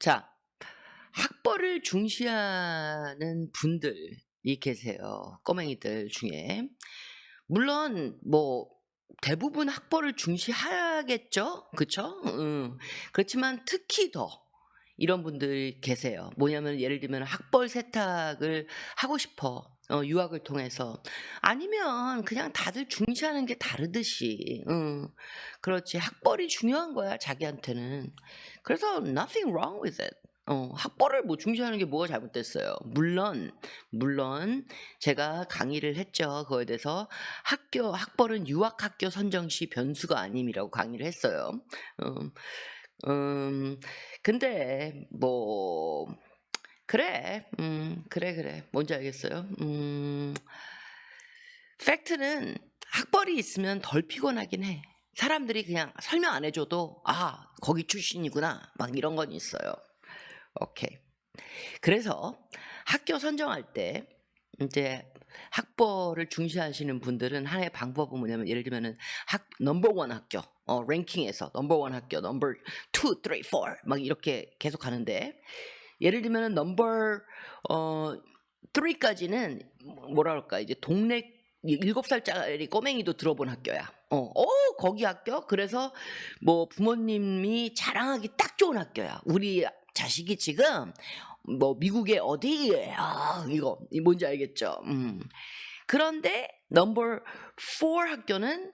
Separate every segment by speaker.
Speaker 1: 자, 학벌을 중시하는 분들이 계세요. 꼬맹이들 중에. 물론 뭐 대부분 학벌을 중시하겠죠? 그쵸? 음. 그렇지만 특히 더 이런 분들이 계세요. 뭐냐면 예를 들면 학벌 세탁을 하고 싶어. 어, 유학을 통해서. 아니면 그냥 다들 중시하는 게 다르듯이 음, 그렇지. 학벌이 중요한 거야 자기한테는. 그래서 nothing wrong with it. 어, 학벌을 뭐 중시하는 게 뭐가 잘못됐어요? 물론 물론 제가 강의를 했죠. 그거에 대해서 학교 학벌은 유학 학교 선정 시 변수가 아님이라고 강의를 했어요. 음, 음 근데 뭐 그래, 음, 그래, 그래. 뭔지 알겠어요. 음, 팩트는 학벌이 있으면 덜 피곤하긴 해. 사람들이 그냥 설명 안 해줘도, 아, 거기 출신이구나. 막 이런 건 있어요. 오케이. 그래서 학교 선정할 때, 이제 학벌을 중시하시는 분들은 하나의 방법은 뭐냐면 예를 들면은 학 넘버원 학교 어 랭킹에서 넘버원 학교 넘버 2, 3, 4막 이렇게 계속 가는데 예를 들면은 넘버 어 3까지는 뭐라 그럴까 이제 동네 일곱 살짜리 꼬맹이도 들어본 학교야. 어, 어, 거기 학교? 그래서 뭐 부모님이 자랑하기 딱 좋은 학교야. 우리 자식이 지금 뭐 미국의 어디에 아, 이거 이 뭔지 알겠죠? 음. 그런데 넘버 4 학교는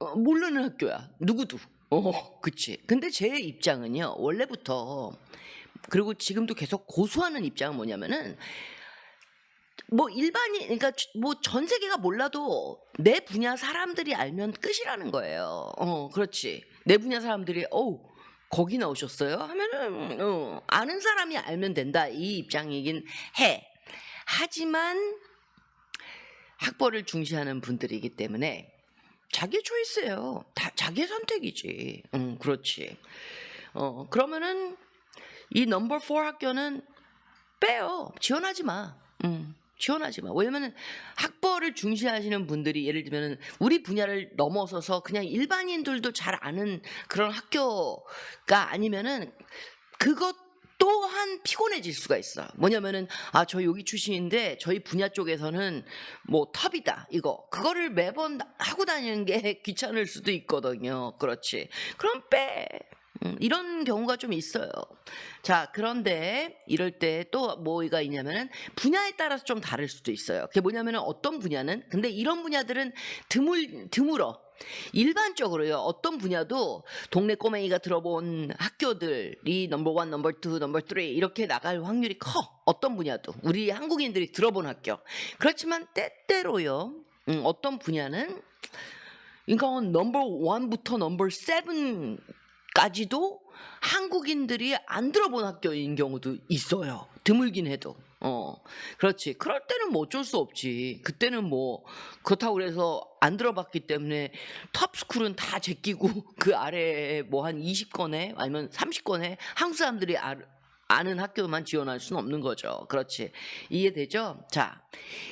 Speaker 1: 어, 모르는 학교야. 누구도. 어, 그치. 근데 제 입장은요. 원래부터 그리고 지금도 계속 고수하는 입장은 뭐냐면은 뭐 일반인 그러니까 뭐 전 세계가 몰라도 내 분야 사람들이 알면 끝이라는 거예요. 어, 그렇지. 내 분야 사람들이 어 거기 나오셨어요? 하면은 어, 아는 사람이 알면 된다 이 입장이긴 해. 하지만 학벌을 중시하는 분들이기 때문에 자기 초이스예요. 다 자기의 선택이지. 음, 그렇지. 어, 그러면은 이 넘버 4 학교는 빼요. 지원하지 마. 음, 지원하지 마. 왜냐면은 학벌을 중시하시는 분들이 예를 들면은 우리 분야를 넘어서서 그냥 일반인들도 잘 아는 그런 학교가 아니면은 그것 또한 피곤해질 수가 있어. 뭐냐면은 아 저 여기 출신인데 저희 분야 쪽에서는 뭐 탑이다 이거 그거를 매번 하고 다니는 게 귀찮을 수도 있거든요. 그렇지. 그럼 빼. 음, 이런 경우가 좀 있어요. 자, 그런데 이럴 때 또 뭐가 있냐면은 분야에 따라서 좀 다를 수도 있어요. 그게 뭐냐면은 어떤 분야는 근데 이런 분야들은 드물 드물어. 일반적으로요. 어떤 분야도 동네 꼬맹이가 들어본 학교들이 넘버 원, 넘버 투, 넘버 쓰리 이렇게 나갈 확률이 커. 어떤 분야도 우리 한국인들이 들어본 학교. 그렇지만 때때로요. 음, 어떤 분야는 이건 넘버 원부터 넘버 세븐 까지도 한국인들이 안 들어본 학교인 경우도 있어요. 드물긴 해도. 어, 그렇지. 그럴 때는 뭐 어쩔 수 없지. 그때는 뭐, 그렇다고 그래서 안 들어봤기 때문에 탑스쿨은 다 제끼고 그 아래에 뭐 한 20건에 아니면 30건에 한국 사람들이 아, 아는 학교만 지원할 수는 없는 거죠. 그렇지. 이해되죠? 자,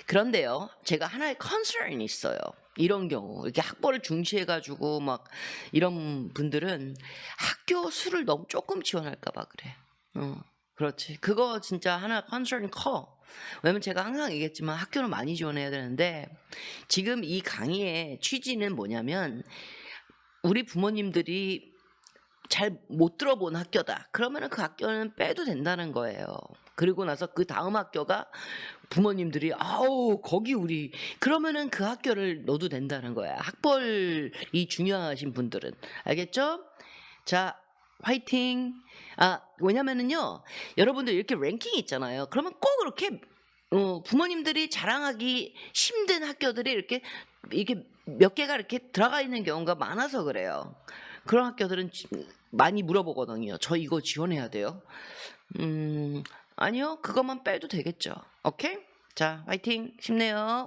Speaker 1: 그런데요. 제가 하나의 컨설이 있어요. 이런 경우 이렇게 학벌을 중시해 가지고 막 이런 분들은 학교 수를 너무 조금 지원할까 봐 그래. 어, 그렇지. 그거 진짜 하나 컨설이 커. 왜냐면 제가 항상 얘기했지만 학교는 많이 지원해야 되는데 지금 이 강의의 취지는 뭐냐면 우리 부모님들이 잘 못 들어본 학교다. 그러면은 그 학교는 빼도 된다는 거예요. 그리고 나서 그 다음 학교가 부모님들이 아우 거기 우리 그러면은 그 학교를 넣어도 된다는 거야. 학벌이 중요하신 분들은 알겠죠? 자 화이팅. 아 왜냐면은요 여러분들 이렇게 랭킹이 있잖아요. 그러면 꼭 이렇게 어, 부모님들이 자랑하기 힘든 학교들이 이렇게 이게 몇 개가 이렇게 들어가 있는 경우가 많아서 그래요. 그런 학교들은 지- 많이 물어보거든요. 저 이거 지원해야 돼요. 음, 아니요. 그것만 빼도 되겠죠. 오케이? 자, 화이팅. 힘내요.